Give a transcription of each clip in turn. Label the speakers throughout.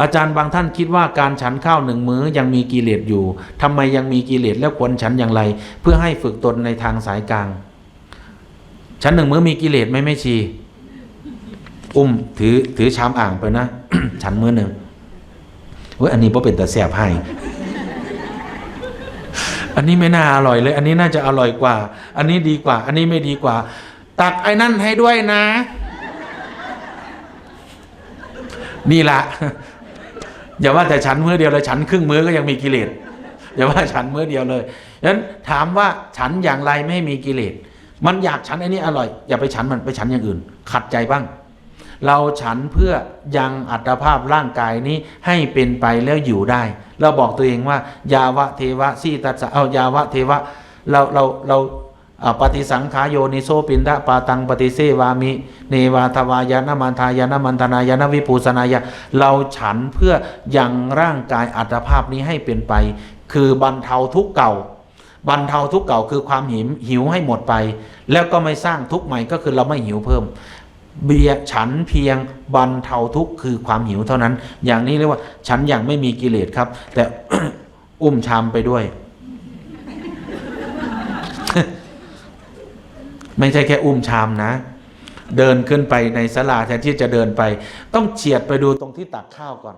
Speaker 1: อาจารย์บางท่านคิดว่าการฉันข้าวหนึ่งมื้อยังมีกิเลสอยู่ทำไมยังมีกิเลสแล้วควรฉันอย่างไร เพื่อให้ฝึกตนในทางสายกลาง ฉันหนึ่งมื้อมีกิเลสไหมไม่ชี อุ้มถือถือชามอ่างไปนะ ฉันมื้อหนึ่งเว้ยอันนี้เพอเป็นแต่แสบให้ อันนี้ไม่น่าอร่อยเลย อันนี้น่าจะอร่อยกว่า อันนี้ดีกว่า อันนี้ไม่ดีกว่า ตักไอ้นั่นให้ด้วยนะ นี่ละ อย่าว่าแต่ฉันมื้อเดียวเลยฉันครึ่งมื้อก็ยังมีกิเลสอย่าว่าฉันมื้อเดียวเลยฉะนั้นถามว่าฉันอย่างไรไม่ให้มีกิเลสมันอยากฉันไอ้นี่อร่อย อย่าไปฉันมันไปฉันอย่างอื่น ขัดใจบ้าง เราฉันเพื่อยังอัตภาพร่างกายนี้ให้เป็นไปแล้วอยู่ได้ เราบอกตัวเองว่า ยาวะเทวะสีตัสสะเอายาวะเทวะเราเราเราอ่า ปฏิสังขายโยนิโซปินทะปาตังปฏิเสวามิเนวาทวายานมันทายานมันธนายานวิภูสนายะเราฉันเพื่อยังร่างกายอัตภาพนี้ให้เป็นไป คือบรรเทาทุกเก่า บรรเทาทุกเก่าคือความหิวหิวให้หมดไป แล้วก็ไม่สร้างทุกข์ใหม่ก็คือเราไม่หิวเพิ่ม เบียฉันเพียงบรรเทาทุกคือความหิวเท่านั้น อย่างนี้เรียกว่าฉันอย่างไม่มีกิเลสครับ แต่อุ้มชามไปด้วย ไม่ใช่แค่อุ้มชามนะ เดินขึ้นไปในศาลาแทนที่จะเดินไป ต้องเฉียดไปดูตรงที่ตักข้าวก่อน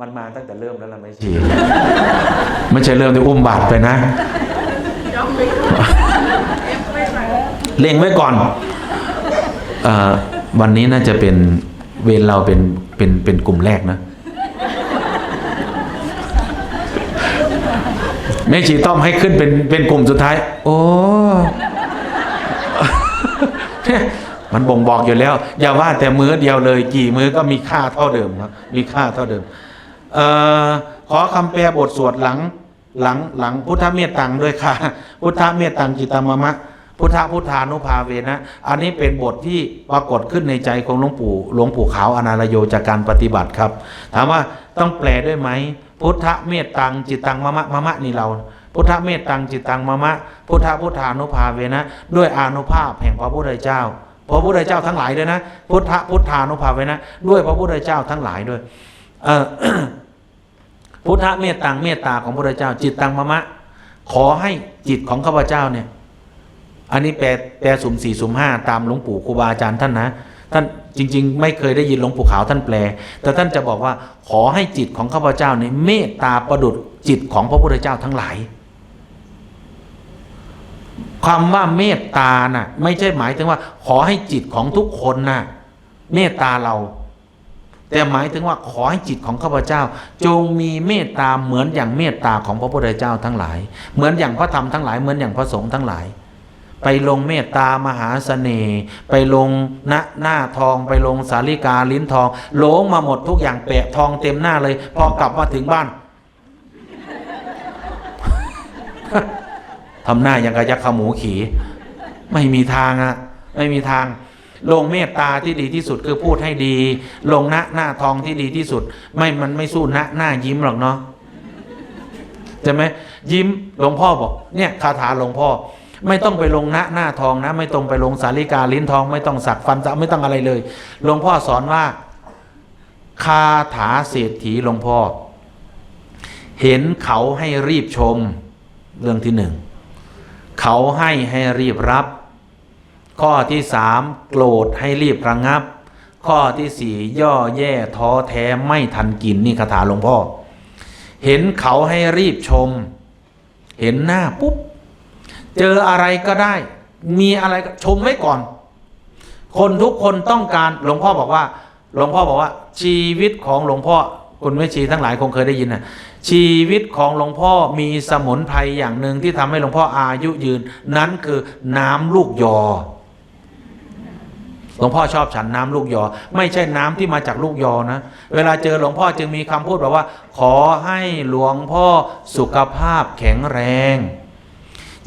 Speaker 1: มันมาตั้งแต่เริ่มแล้วล่ะไม่ฉีดไม่ใช่เริ่มที่อุ้มบาดไปนะเล็งไว้ก่อนวันนี้น่าจะเป็นเวรเราเป็นเป็นเป็นกลุ่มแรกนะ แม่ชีต้อมให้ขึ้นเป็นเป็นกลุ่มสุดท้าย โอ้มันบ่งบอกอยู่แล้ว อย่าว่าแต่มื้อเดียวเลย กี่มื้อก็มีค่าเท่าเดิมครับมีค่าเท่าเดิมเออขอคำแปลบทสวดหลังหลังหลังพุทธเมตตังด้วยค่ะ พุทธเมตตังจิตตมมะ พุทธพุทธานุภาเวนะ อันนี้เป็นบทที่ปรากฏขึ้นในใจของหลวงปู่หลวงปู่ขาวอนาลโยจากการปฏิบัติครับ ถามว่าต้องแปลด้วยไหม พุทธเมตตังจิตตังมะมะมะมะนี่เรา พุทธเมตตังจิตตังมะมะ พุทธพุทธานุภาเวนะ ด้วยอานุภาพแห่งพระพุทธเจ้าพระพุทธเจ้าทั้งหลายด้วยนะ พุทธพุทธานุภาเวนะ ด้วยพระพุทธเจ้าทั้งหลายด้วย เออพุทธเมตตังเมตตาของพระพุทธเจ้า จิตตังมะมะ ขอให้จิตของข้าพเจ้าเนี่ย อันนี้แปลแปลสุ่มสี่สุ่มห้าตามหลวงปู่ครูบาอาจารย์ท่านนะ ท่านจริง ๆ ไม่เคยได้ยินหลวงปู่ขาวท่านแปล แต่ท่านจะบอกว่าขอให้จิตของข้าพเจ้าเนี่ยเมตตาประดุดจิตของพระพุทธเจ้าทั้งหลายความว่าเมตตาน่ะ ไม่ใช่หมายถึงว่า ขอให้จิตของทุกคนน่ะ เมตตาเรา แต่หมายถึงว่าขอให้จิตของข้าพเจ้า จงมีเมตตาเหมือนอย่างเมตตาของพระพุทธเจ้าทั้งหลาย เหมือนอย่างพระธรรมทั้งหลายเหมือนอย่างพระสงฆ์ทั้งหลาย ไปลงเมตตามหาเสน่ห์ไปลงณหน้าทองไปลงสาลิกาลิ้นทองโหลงมาหมดทุกอย่างแปะทองเต็มหน้าเลย พอกลับมาถึงบ้านทำหน้าอย่างกระยักษ์ขมูขี่ไม่มีทางอะไม่มีทาง ลงเมตตาที่ดีที่สุดคือพูดให้ดี ลงหน้าหน้าทองที่ดีที่สุด ไม่มันไม่สู้หน้าหน้ายิ้มหรอกเนาะใช่ไหมยิ้มหลวงพ่อบอกเนี่ยคาถาหลวงพ่อ ไม่ต้องไปลงหน้าหน้าทองนะ ไม่ต้องไปลงสาลิกาลิ้นทอง ไม่ต้องสักฟันจะไม่ต้องอะไรเลยหลวงพ่อสอนว่าคาถาเศรษฐีหลวงพ่อ เห็นเขาให้รีบชม เรื่องที่หนึ่งเขาให้ให้รีบรับ ข้อที่สามโกรธให้รีบระงับ ข้อที่สี่ย่อแย่ท้อแท้ไม่ทันกินนี่คาถาหลวงพ่อ เห็นเขาให้รีบชม เห็นหน้าปุ๊บ เจออะไรก็ได้ มีอะไรก็ชมไว้ก่อน คนทุกคนต้องการหลวงพ่อบอกว่า หลวงพ่อบอกว่า ชีวิตของหลวงพ่อคุณไม่ชีทั้งหลายคงเคยได้ยินนะชีวิตของหลวงพ่อมีสมุนไพรอย่างหนึ่งที่ทำให้หลวงพ่ออายุยืน นั้นคือน้ำลูกยอ หลวงพ่อชอบฉันน้ำลูกยอ ไม่ใช่น้ำที่มาจากลูกยอนะ เวลาเจอหลวงพ่อจึงมีคำพูดแบบว่า ขอให้หลวงพ่อสุขภาพแข็งแรง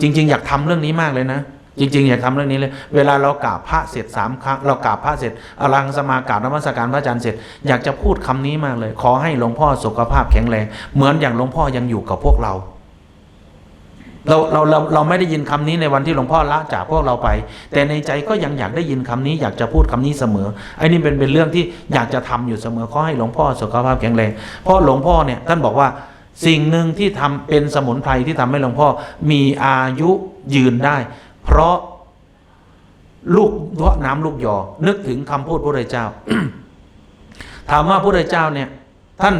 Speaker 1: จริง ๆ อยากทำเรื่องนี้มากเลยนะ จริง ๆ อยากทำเรื่องนี้เลย เวลาเรากราบพระเสร็จสามครั้งเรากราบพระเสร็จอลังสมากราบนมัสการพระอาจารย์เสร็จ อยากจะพูดคำนี้มากเลย ขอให้หลวงพ่อสุขภาพแข็งแรงเหมือนอย่างหลวงพ่อยังอยู่กับพวกเราเราเราเราเราไม่ได้ยินคำนี้ในวันที่หลวงพ่อละจากพวกเราไป แต่ในใจก็ยังอยากได้ยินคำนี้อยากจะพูดคำนี้เสมอไอ้นี่เป็นเป็นเรื่องที่อยากจะทำอยู่เสมอขอให้หลวงพ่อสุขภาพแข็งแรงเพราะหลวงพ่อเนี่ยท่านบอกว่า สิ่งหนึ่งที่ทำเป็นสมุนไพรที่ทำให้หลวงพ่อมีอายุยืนได้ เพราะลูกเพราะน้ำลูกยอ นึกถึงคำพูดพระพุทธเจ้า ถามว่าพระพุทธเจ้าเนี่ยท่าน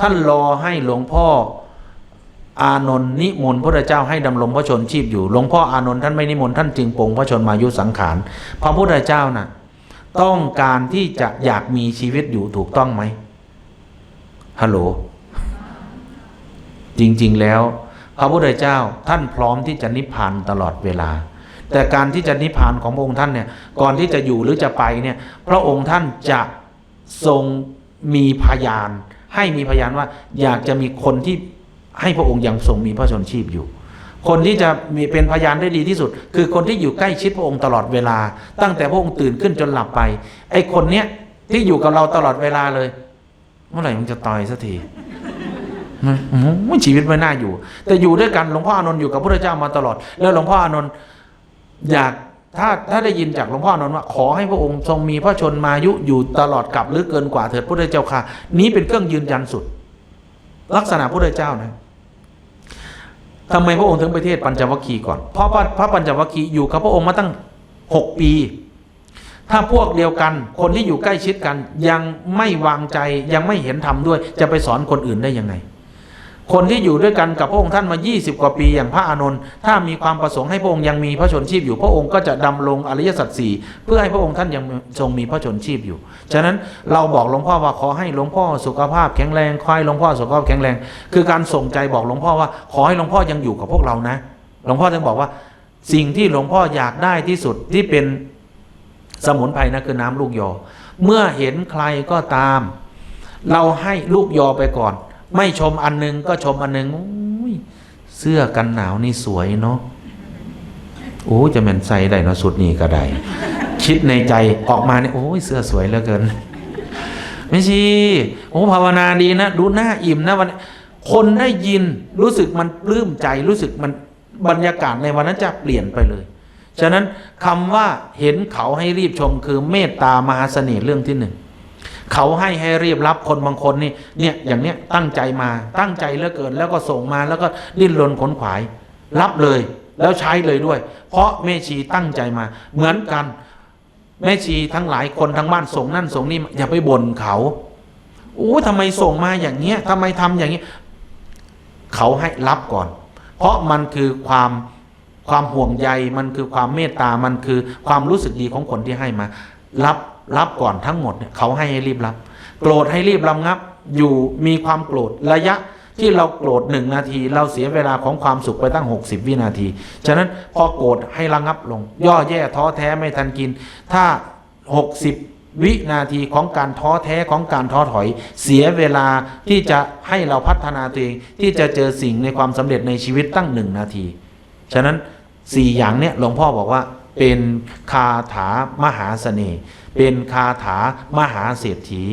Speaker 1: ท่านรอให้หลวงพ่ออานนท์นิมนต์พระเจ้าให้ดำรงพระชนชีพอยู่ หลวงพ่ออานนท์ท่านไม่นิมนต์ท่านจึงปรงพระชนมายุสังขารพระพุทธเจ้าน่ะต้องการที่จะอยากมีชีวิตอยู่ถูกต้องไหมฮัลโหล จริง ๆ แล้ว พระพุทธเจ้าท่านพร้อมที่จะนิพพานตลอดเวลา แต่การที่จะนิพพานของพระองค์ท่านเนี่ยก่อนที่จะอยู่หรือจะไปเนี่ยพระองค์ท่านจะทรงมีพยาน ให้มีพยานว่าอยากจะมีคนที่ให้พระองค์ยังทรงมีพระชนชีพอยู่ คนที่จะมีเป็นพยานได้ดีที่สุด คือคนที่อยู่ใกล้ชิดพระองค์ตลอดเวลา ตั้งแต่พระองค์ตื่นขึ้นจนหลับไปไอ้คนเนี้ยที่อยู่กับเราตลอดเวลาเลย เมื่อไหร่มันจะตายสักที มันชีวิตไม่น่าอยู่ แต่อยู่ด้วยกันหลวงพ่ออานนท์อยู่กับพระเจ้ามาตลอด แล้วหลวงพ่ออานนท์อยากถ้าถ้าได้ยินจากหลวงพ่ออนนท์ว่าขอให้พระองค์ทรงมีพระชนมายุอยู่ตลอดกับหรือเกินกว่าเถิดพระเจ้าค่ะ นี้เป็นเครื่องยืนยันสุด ลักษณะพระเจ้านะทำไมพระองค์ถึงไปเทศน์ปัญจวัคคีย์ก่อน เพราะพระพระปัญจวัคคีย์อยู่กับพระองค์มาตั้งหกปี ถ้าพวกเดียวกัน คนที่อยู่ใกล้ชิดกัน ยังไม่วางใจยังไม่เห็นธรรมด้วย จะไปสอนคนอื่นได้ยังไง คนที่อยู่ด้วยกันกับพระองค์ท่านมา 20 กว่าปีอย่างพระอานนท์ถ้ามีความประสงค์ให้พระองค์ยังมีพระชนชีพอยู่พระองค์ก็จะดำรงอริยสัจสี่เพื่อให้พระองค์ท่านยังทรงมีพระชนชีพอยู่ ฉะนั้นเราบอกหลวงพ่อว่าขอให้หลวงพ่อสุขภาพแข็งแรงคอยหลวงพ่อสุขภาพแข็งแรง คือการส่งใจบอกหลวงพ่อว่าขอให้หลวงพ่อยังอยู่กับพวกเรานะ หลวงพ่อถึงบอกว่าสิ่งที่หลวงพ่ออยากได้ที่สุดที่เป็นสมุนไพรนะคือน้ำลูกยอ เมื่อเห็นใครก็ตาม เราให้ลูกยอไปก่อน ไม่ชมอันหนึงก็ชมอันหนึงเสื้อกันหนาวนี่สวยเนาะโอ้จะแมนใส่ได้เนาะสุดนี้ก็ได้ คิดในใจออกมาเนี่ยโอ้ยเสื้อสวยเหลือเกินไม่ใช่โอ้ภาวนาดีนะ ดูหน้าอิ่มนะวันคนได้ยินรู้สึกมันปลื้มใจรู้สึกมันบรรยากาศในวันนั้นจะเปลี่ยนไปเลยฉะนั้นคำว่าเห็นเขาให้รีบชมคือเมตตามหาเสน่ห์เรื่องที่หนึ่ง เขาให้ให้รีบรับคนบางคนนี่เนี่ยอย่างเนี้ยตั้งใจมาตั้งใจเหลือเกิน แล้วก็ส่งมาแล้วก็ดิ้นรนขนขวาย รับเลยแล้วใช้เลยด้วย เพราะแม่ชีตั้งใจมา เหมือนกัน แม่ชีทั้งหลายคนทั้งบ้านส่งนั่นส่งนี่อย่าไปบ่นเขาโอ้ทำไมส่งมาอย่างเงี้ยทำไมทำอย่างเงี้ยเขาให้รับก่อน เพราะมันคือความความห่วงใยมันคือความเมตตา มันคือความรู้สึกดีของคนที่ให้มา รับ รับก่อนทั้งหมดเนี่ยเขาให้ให้รีบรับ โกรธให้รีบระงับ อยู่มีความโกรธระยะที่เราโกรธหนึ่งนาที เราเสียเวลาของความสุขไปตั้ง 60 วินาที ฉะนั้นพอโกรธให้ระงับลง ย่อแย่ท้อแท้ไม่ทันกิน ถ้า 60 วินาทีของการท้อแท้ของการท้อถอย เสียเวลาที่จะให้เราพัฒนาตัวเองที่จะเจอสิ่งในความสำเร็จในชีวิตตั้งหนึ่งนาที ฉะนั้นสี่อย่างเนี้ยหลวงพ่อบอกว่า เป็นคาถามหาเสน่ห์เป็นคาถามหาเศรษฐี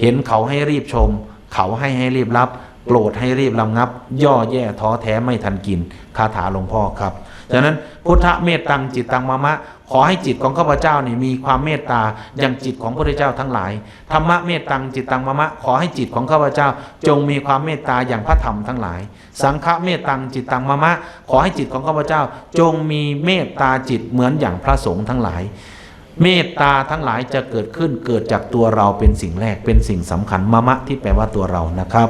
Speaker 1: เห็นเขาให้รีบชม เขาให้ให้รีบรับ โปรดให้รีบรำงับ ย่อแย่ท้อแท้ไม่ทันกิน คาถาหลวงพ่อครับ ฉะนั้นพุทธเมตตังจิตตังมะมะ ขอให้จิตของข้าพเจ้าเนี่ยมีความเมตตาอย่างจิตของพระพุทธเจ้าทั้งหลายธรรมะเมตตังจิตตังมะมะ ขอให้จิตของข้าพเจ้า จงมีความเมตตาอย่างพระธรรมทั้งหลาย สังฆเมตตังจิตตังมะมะ ขอให้จิตของข้าพเจ้า จงมีเมตตาจิตเหมือนอย่างพระสงฆ์ทั้งหลายเมตตาทั้งหลายจะเกิดขึ้นเกิดจากตัวเราเป็นสิ่งแรกเป็นสิ่งสำคัญมะมะที่แปลว่าตัวเรานะครับ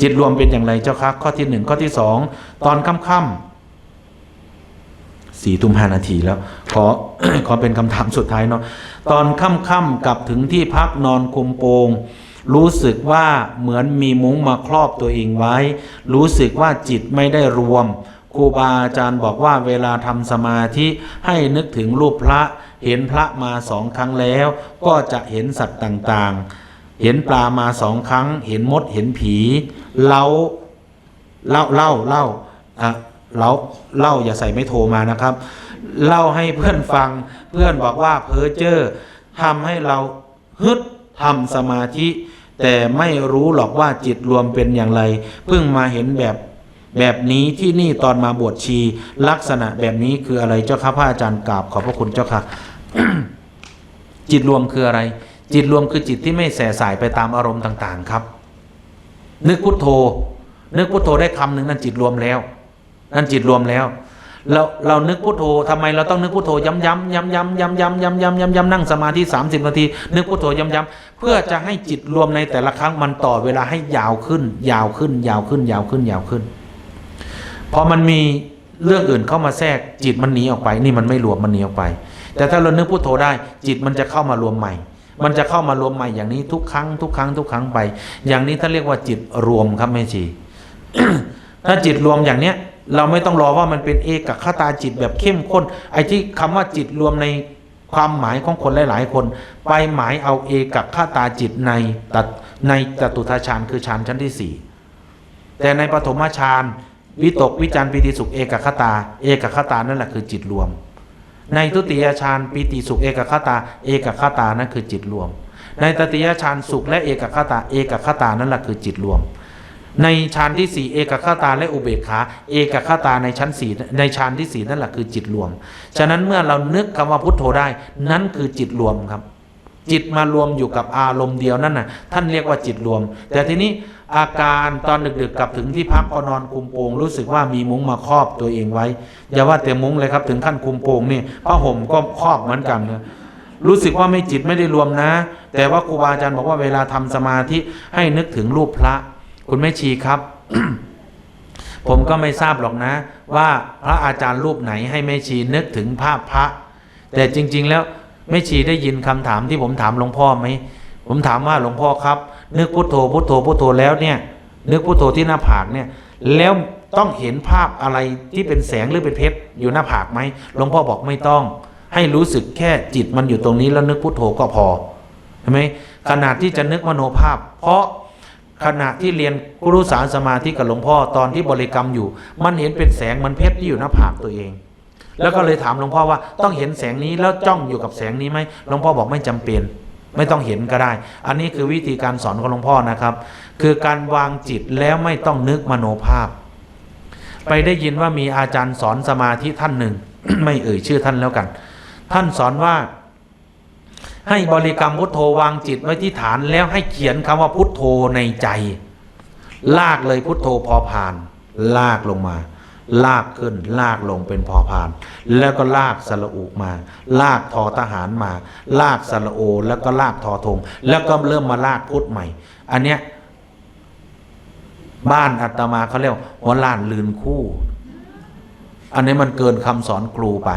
Speaker 1: จิตรวมเป็นอย่างไรเจ้าครับข้อที่หนึ่งข้อที่สองตอนค่ำๆ สี่ทุ่มห้านาทีแล้ว ขอขอเป็นคำถามสุดท้ายเนาะตอนค่ำๆกลับถึงที่พักนอนคุมโปง รู้สึกว่าเหมือนมีมุ้งมาครอบตัวเองไว้ รู้สึกว่าจิตไม่ได้รวมครูบาอาจารย์บอกว่าเวลาทำสมาธิให้นึกถึงรูปพระ เห็นพระมาสองครั้งแล้ว ก็จะเห็นสัตว์ต่างๆ เห็นปลามาสองครั้ง เห็นมดเห็นผี เล่าเล่าเล่าเล่าอะ เล่าเล่าอย่าใส่ไม่โทรมานะครับ เล่าให้เพื่อนฟังเพื่อนบอกว่าเพอเจอร์ทำให้เราฮึดทำสมาธิ แต่ไม่รู้หรอกว่าจิตรวมเป็นอย่างไร เพิ่งมาเห็นแบบแบบนี้ที่นี่ตอนมาบวชชี ลักษณะแบบนี้คืออะไรเจ้าค่ะพระอาจารย์กราบขอบพระคุณเจ้าค่ะ จิตรวมคืออะไร จิตรวมคือจิตที่ไม่แส่สายไปตามอารมณ์ต่าง ๆ ครับ นึกพุทโธ นึกพุทโธได้คำหนึ่งนั่นจิตรวมแล้ว นั่นจิตรวมแล้ว เราเรานึกพุทโธทำไมเราต้องนึกพุทโธย้ำย้ำย้ำย้ำย้ำย้ำย้ำย้ำย้ำย้ำนั่งสมาธิ30 นาที นึกพุทโธย้ำย้ำเพื่อจะให้จิตรวมในแต่ละครั้งมันต่อเวลาให้ยาวขึ้น ยาวขึ้น ยาวขึ้น ยาวขึ้นยาวขึ้นพอมันมีเรื่องอื่นเข้ามาแทรกจิตมันหนีออกไป นี่มันไม่รวมมันหนีออกไป แต่ถ้าเรานึกพุทโธได้ จิตมันจะเข้ามารวมใหม่ มันจะเข้ามารวมใหม่อย่างนี้ทุกครั้งทุกครั้งทุกครั้งไป อย่างนี้ถ้าเรียกว่าจิตรวมครับแม่ชีถ้าจิตรวมอย่างเนี้ย เราไม่ต้องรอว่ามันเป็นเอกคตาจิตแบบเข้มข้น ไอ้ที่คำว่าจิตรวมในความหมายของคนหลาย ๆ คน ไปหมายเอาเอกคตาจิตในตัดในจตุทาฌานคือฌานชั้นที่สี่แต่ในปฐมฌานวิตกวิจารปิติสุขเอกคตา เอกคตานั่นแหละคือจิตรวม ในทุติยฌานปิติสุขเอกคตา เอกคตานั่นคือจิตรวม ในตติยฌานสุขและเอกคตา เอกคตานั่นแหละคือจิตรวม ในฌานที่สี่เอกคตาและอุเบกขา เอกคตาในชั้นสี่ในฌานที่สี่นั่นแหละคือจิตรวม ฉะนั้นเมื่อเรานึกคำว่าพุทโธได้ นั่นคือจิตรวมครับ จิตมารวมอยู่กับอารมณ์เดียวนั่นน่ะท่านเรียกว่าจิตรวม แต่ทีนี้อาการตอนดึกๆกลับถึงที่พักก็นอนคุมโปงรู้สึกว่ามีมุ้งมาครอบตัวเองไว้อย่าว่าแต่มุ้งเลยครับถึงขั้นคุมโปงนี่ผ้าห่มก็ครอบเหมือนกันนะรู้สึกว่าไม่จิตไม่ได้รวมนะ แต่ว่าครูบาอาจารย์บอกว่าเวลาทำสมาธิให้นึกถึงรูปพระ คุณแม่ชีครับ ผมก็ไม่ทราบหรอกนะ ว่าพระอาจารย์รูปไหนให้แม่ชีนึกถึงภาพพระ แต่จริง ๆ แล้วแม่ชีได้ยินคำถามที่ผมถามหลวงพ่อไหมผมถามว่าหลวงพ่อครับ นึกพุทโธพุทโธพุทโธแล้วเนี่ย นึกพุทโธที่หน้าผากเนี่ย แล้วต้องเห็นภาพอะไรที่เป็นแสงหรือเป็นเพชรอยู่หน้าผากไหมหลวงพ่อบอกไม่ต้อง ให้รู้สึกแค่จิตมันอยู่ตรงนี้แล้วนึกพุทโธก็พอใช่ไหมขนาดที่จะนึกมโนภาพ เพราะ ขณะที่เรียนกุรุสารสมาธิกับหลวงพ่อตอนที่บริกรรมอยู่ มันเห็นเป็นแสงมันเพชรที่อยู่หน้าผากตัวเอง แล้วก็เลยถามหลวงพ่อว่าต้องเห็นแสงนี้แล้วจ้องอยู่กับแสงนี้ไหมหลวงพ่อบอกไม่จำเป็น ไม่ต้องเห็นก็ได้ อันนี้คือวิธีการสอนของหลวงพ่อนะครับ คือการวางจิตแล้วไม่ต้องนึกมโนภาพ ไปได้ยินว่ามีอาจารย์สอนสมาธิท่านหนึ่ง ไม่เอ่ยชื่อท่านแล้วกัน ท่านสอนว่า ให้บริกรรมพุทโธวางจิตไว้ที่ฐานแล้วให้เขียนคำว่าพุทโธในใจ ลากเลยพุทโธพอผ่าน ลากลงมา ลากขึ้น ลากลงเป็นพอผ่าน แล้วก็ลากสระอุมา ลากทอทหารมา ลากสระโอ แล้วก็ลากทอธงแล้วก็เริ่มมาลากพุทธใหม่ อันเนี้ยบ้านอาตมาเขาเรียกว่าหัวล้านลืนคู่ อันนี้มันเกินคำสอนครูไป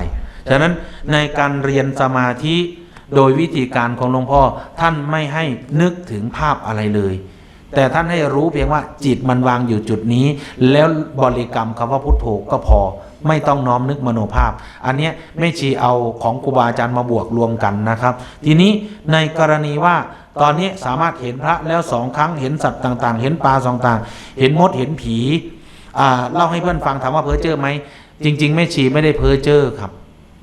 Speaker 1: ฉะนั้นในการเรียนสมาธิ โดยวิธีการของหลวงพ่อท่านไม่ให้นึกถึงภาพอะไรเลย แต่ท่านให้รู้เพียงว่าจิตมันวางอยู่จุดนี้ แล้วบริกรรมคำว่าพุทโธก็พอ ไม่ต้องน้อมนึกมโนภาพ อันนี้ไม่ชีเอาของครูบาอาจารย์มาบวกรวมกันนะครับ ทีนี้ในกรณีว่าตอนนี้สามารถเห็นพระแล้วสองครั้งเห็นสัตว์ต่างๆ เห็นปลาสองต่างเห็นมดเห็นผีอ่าเล่าให้เพื่อนฟังถามว่าเพ้อเจอไหมจริงๆแม่ชีไม่ได้เพ้อเจอครับ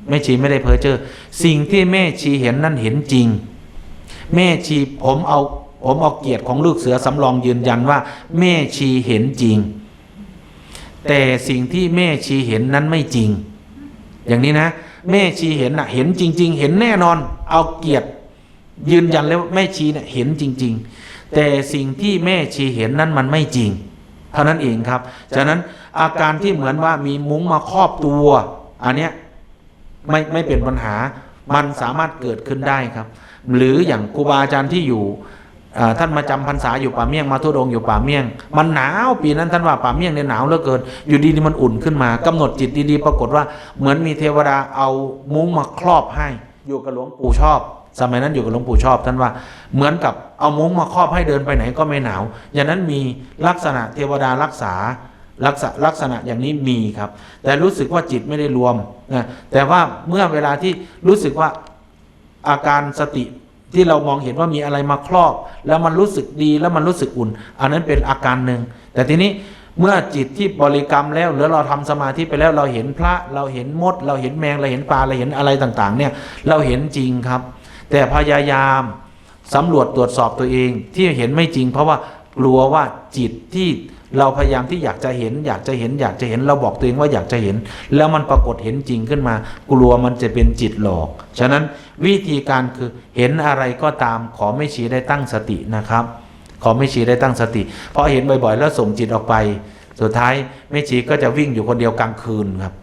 Speaker 1: แม่ชีไม่ได้เพ้อเจ้อสิ่งที่แม่ชีเห็นนั่นเห็นจริง แม่ชีผมเอาผมเอาเกียรติของลูกเสือสำรองยืนยันว่า แม่ชีเห็นจริง แต่สิ่งที่แม่ชีเห็นนั้นไม่จริง อย่างนี้นะ แม่ชีเห็นนะเห็นจริง ๆ เห็นแน่นอน เอาเกียรติยืนยันแล้วแม่ชีเนี่ยเห็นจริง ๆ แต่สิ่งที่แม่ชีเห็นนั้นมันไม่จริง เท่านั้นเองครับ ฉะนั้นอาการที่เหมือนว่ามีมุ้งมาครอบตัว อันเนี้ย ไม่ไม่เป็นปัญหามันสามารถเกิดขึ้นได้ครับ หรืออย่างครูบาอาจารย์ที่อยู่ท่านมาจำพรรษาอยู่ป่าเมี่ยงมาทุดงอยู่ป่าเมี่ยง มันหนาวปีนั้นท่านว่าป่าเมี่ยงเนี่ยหนาวเหลือเกิน อยู่ดีๆมันอุ่นขึ้นมากำหนดจิตดีๆ ปรากฏว่าเหมือนมีเทวดาเอามุ้งมาครอบให้ อยู่กับหลวงปู่ชอบ สมัยนั้นอยู่กับหลวงปู่ชอบ ท่านว่าเหมือนกับเอามุ้งมาครอบให้เดินไปไหนก็ไม่หนาวอย่างนั้นมีลักษณะเทวดารักษา ลักษณะลักษณะอย่างนี้มีครับ แต่รู้สึกว่าจิตไม่ได้รวมนะแต่ว่าเมื่อเวลาที่รู้สึกว่าอาการสติที่เรามองเห็นว่ามีอะไรมาครอบ แล้วมันรู้สึกดีแล้วมันรู้สึกอุ่น อันนั้นเป็นอาการหนึ่งแต่ทีนี้เมื่อจิตที่บริกรรมแล้วหรือเราทำสมาธิไปแล้วเราเห็นพระเราเห็นมด เราเห็นแมงเราเห็นปลาเราเห็นอะไรต่างๆ เนี่ยเราเห็นจริงครับ แต่พยายามสำรวจตรวจสอบตัวเองที่เห็นไม่จริง เพราะว่ากลัวว่าจิตที่ เราพยายามที่อยากจะเห็น อยากจะเห็น อยากจะเห็น เราบอกตัวเองว่าอยากจะเห็น แล้วมันปรากฏเห็นจริงขึ้นมา กลัวมันจะเป็นจิตหลอก ฉะนั้นวิธีการคือเห็นอะไรก็ตาม ขอไม่ชี้ได้ตั้งสตินะครับ ขอไม่ชีได้ตั้งสติ เพราะเห็นบ่อยๆ แล้วส่งจิตออกไป สุดท้ายไม่ชีก็จะวิ่งอยู่คนเดียวกลางคืนครับ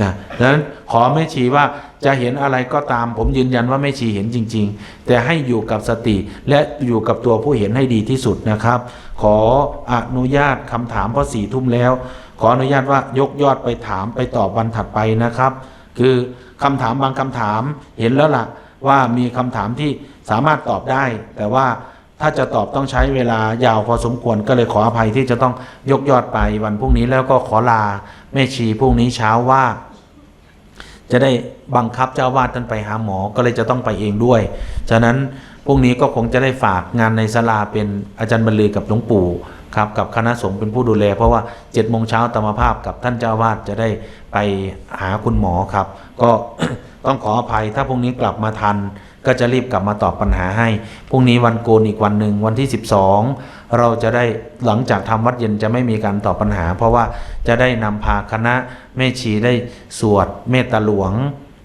Speaker 1: นะดังนั้นขอแม่ชีว่าจะเห็นอะไรก็ตาม ผมยืนยันว่าแม่ชีเห็นจริง ๆ แต่ให้อยู่กับสติและอยู่กับตัวผู้เห็นให้ดีที่สุดนะครับ ขออนุญาตคำถามพราะสี่ทุ่มแล้ว ขออนุญาตว่ายกยอดไปถามไปตอบวันถัดไปนะครับ คือคำถามบางคำถามเห็นแล้วล่ะว่ามีคำถามที่สามารถตอบได้ แต่ว่า ถ้าจะตอบต้องใช้เวลายาวพอสมควรก็เลยขออภัยที่จะต้องยกยอดไปวันพรุ่งนี้แล้วก็ขอลาแม่ชีพรุ่งนี้เช้าว่า จะได้บังคับเจ้าวาดท่านไปหาหมอก็เลยจะต้องไปเองด้วย ฉะนั้นพรุ่งนี้ก็คงจะได้ฝากงานในศาลาเป็นอาจารย์บรรลือกับหลวงปู่ครับกับคณะสงฆ์เป็นผู้ดูแล เพราะว่าเจ็ดโมงเช้าตามภาพกับท่านเจ้าวาดจะได้ไปหาคุณหมอครับ ก็ต้องขออภัยถ้าพรุ่งนี้กลับมาทัน ก็จะรีบกลับมาตอบปัญหาให้ พรุ่งนี้วันโกนอีกวันหนึ่งวันที่ 12 เราจะได้หลังจากทำวัดเย็นจะไม่มีการตอบปัญหา เพราะว่าจะได้นำพาคณะแม่ชีได้สวดเมตตาหลวง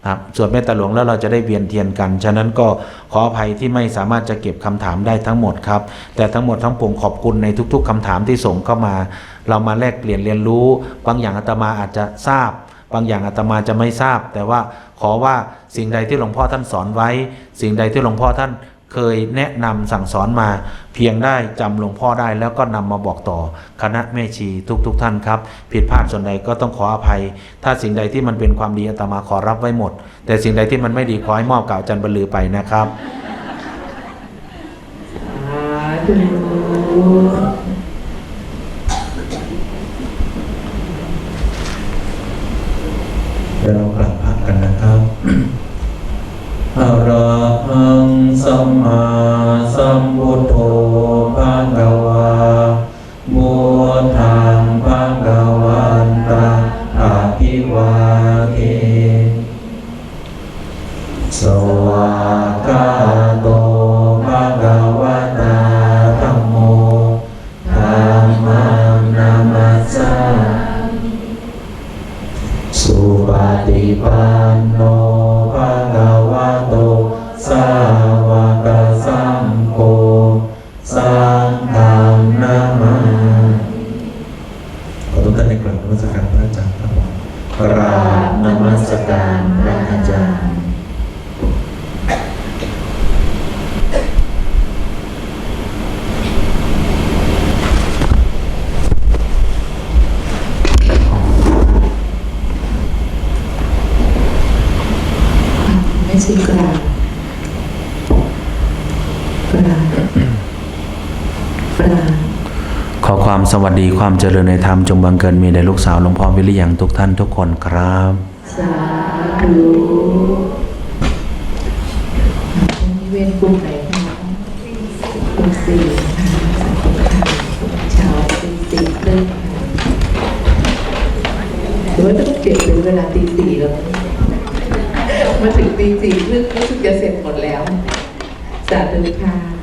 Speaker 1: ครับสวดเมตตาหลวงแล้วเราจะได้เวียนเทียนกัน ฉะนั้นก็ขออภัยที่ไม่สามารถจะเก็บคำถามได้ทั้งหมดครับ แต่ทั้งหมดทั้งปวงขอบคุณในทุก ๆคำถามที่ส่งเข้ามา เรามาแลกเปลี่ยนเรียนรู้ บางอย่างอาตมาอาจจะทราบ บางอย่างอาตมาจะไม่ทราบ แต่ว่าขอว่าสิ่งใดที่หลวงพ่อท่านสอนไว้ สิ่งใดที่หลวงพ่อท่านเคยแนะนำสั่งสอนมา เพียงได้จำหลวงพ่อได้แล้วก็นำมาบอกต่อคณะแม่ชีทุกๆทท่านครับ ผิดพลาดส่วนใดก็ต้องขออภัย ถ้าสิ่งใดที่มันเป็นความดีอาตมาขอรับไว้หมด แต่สิ่งใดที่มันไม่ดีขอให้มอบกล่าวอาจันบรรลือไปนะครับ
Speaker 2: สาธุ
Speaker 1: เดี๋ย ขอความสวัสดีความเจริญในธรรมจงบังเกิดมีแด่ลูกสาวหลวงพ่อวิริยังทุกท่านทุกคนครับ
Speaker 2: สาธุนี่เวียนกลุ่มไหนคะกลุ่มสี่ช้าตีสี่ครึ่งค่ะหรือว่าต้องเปลี่ยนเป็นเวลาตีสี่แล้วมาถึงตีสี่ครึ่งรู้สึกจะเสร็จหมดแล้วสาธุค่ะ